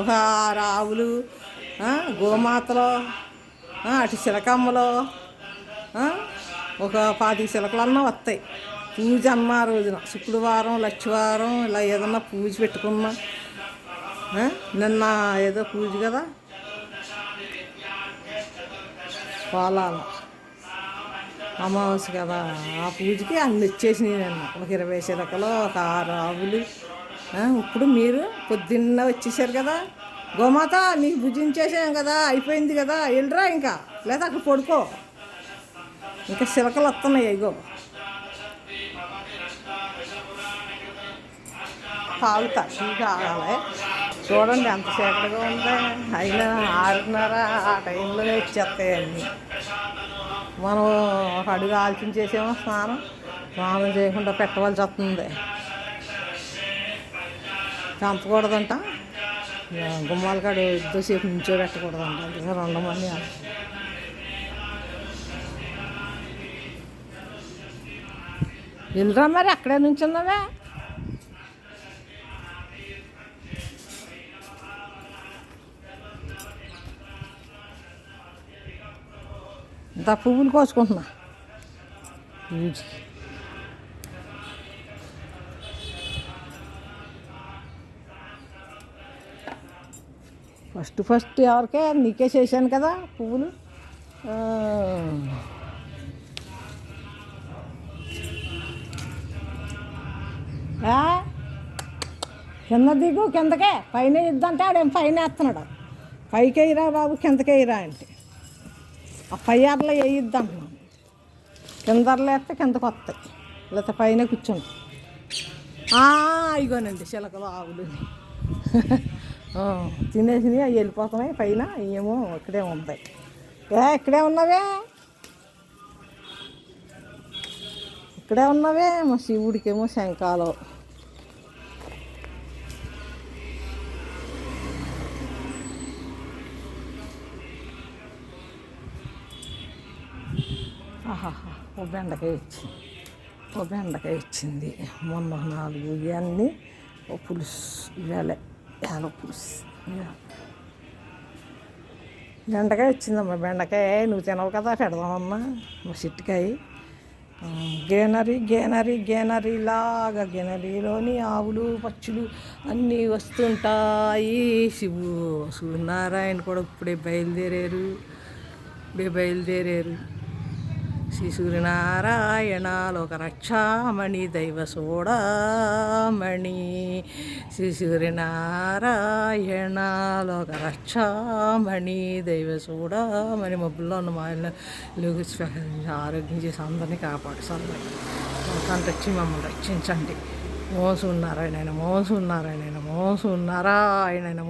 ఒక ఆరు ఆవులు గోమాతలు అటు చిలకమ్మలు ఒక పాతి చిలకలన్నా వస్తాయి. పూజ అన్న ఆ రోజున. శుక్రవారం లక్షవారం ఇలా ఏదన్నా పూజ పెట్టుకున్నా నిన్న ఏదో పూజ కదా? పోలాల అమావాస్య కదా. ఆ పూజకి అన్ని వచ్చేసినాయి నిన్న. ఒక ఇరవై చిలకలు ఒక ఆరు ఆవులు ఇప్పుడు మీరు పొద్దున్న వచ్చేసారు కదా. గోమాత నీకు భుజించేసాం కదా అయిపోయింది కదా వెళ్ళరా ఇంకా? లేదా అక్కడ పడుకో. ఇంకా శిలకలు వస్తున్నాయి అయ్యో తాగుతా టీ కావాలి. చూడండి ఎంత చీకటిగా ఉందా. అయినా ఆరున్నర ఆ టైంలోనే వచ్చేస్తాయి మనం ఒక అడుగు ఆలోచించేసేమో స్నానం. స్నానం చేయకుండా పెట్టవలసి వస్తుంది. చంపకూడదంట గుమ్మాల కాడ ఎక్కువసేపు నుంచో పెట్టకూడదంట. అందుకే రెండు మంది వెళ్ళరా మరి అక్కడే నుంచున్నావే? ఇంత పువ్వులు కోసుకుంటున్నా. ఫస్ట్ ఫస్ట్ ఎవరికే నీకే చేశాను కదా పువ్వులు. కింద దిగు కిందకే. పైన ఇద్దంటే ఆడేం పైన వేస్తున్నాడు. పైకి వేయరా బాబు కిందకే వేయరా అంటే. ఆ పై అరలో వేయొద్దు అంటున్నాను కింద అరలు వేస్తే కిందకు వస్తాయి. లేకపోతే పైన కూర్చోండి అయిగోనండి ఇగోనండి చిలకలు ఆవులు. తినేసినవి అవి వెళ్ళిపోతున్నాయి. పైన ఏమో ఇక్కడే ఉంటాయి ఏ ఇక్కడే ఉన్నావే? ఇక్కడే ఉన్నావే? మా శివుడికేమో శంఖాలు. ఆహాహా ఓ బెండకాయ వచ్చింది ఓ బెండకాయ వచ్చింది మొన్న నాలుగు ఇవన్నీ ఓ పులుసు ఇవాళ. ఇవాళ బెండకాయ వచ్చిందమ్మా. బెండకాయ నువ్వు తినవు కదా పెడదామమ్మా. మా చెట్టుకాయ. గ్రీనరీ గ్రీనరీ గేనరీ లాగా గేనరీలోని ఆవులు పచ్చులు అన్నీ వస్తుంటాయి. శివు సూర్యనారాయణ కూడా ఇప్పుడే బయలుదేరారు. ఇప్పుడే బయలుదేరారు. శ్రీ సూర్యనారాయణ లోక రక్షామణి దైవ సోడామణి. శ్రీ సూర్యనారాయణ లోక రక్షామణి దైవ సోడామణి. మబ్బుల్లో ఉన్న మాయలు ఆరోగ్యం చేసి అందరినీ కాపాడు. సల్లగా లోకాన్ని రక్షి మమ్మల్ని రక్షించండి. మోసు ఉన్నారాయణ మోసు ఉన్నారాయణ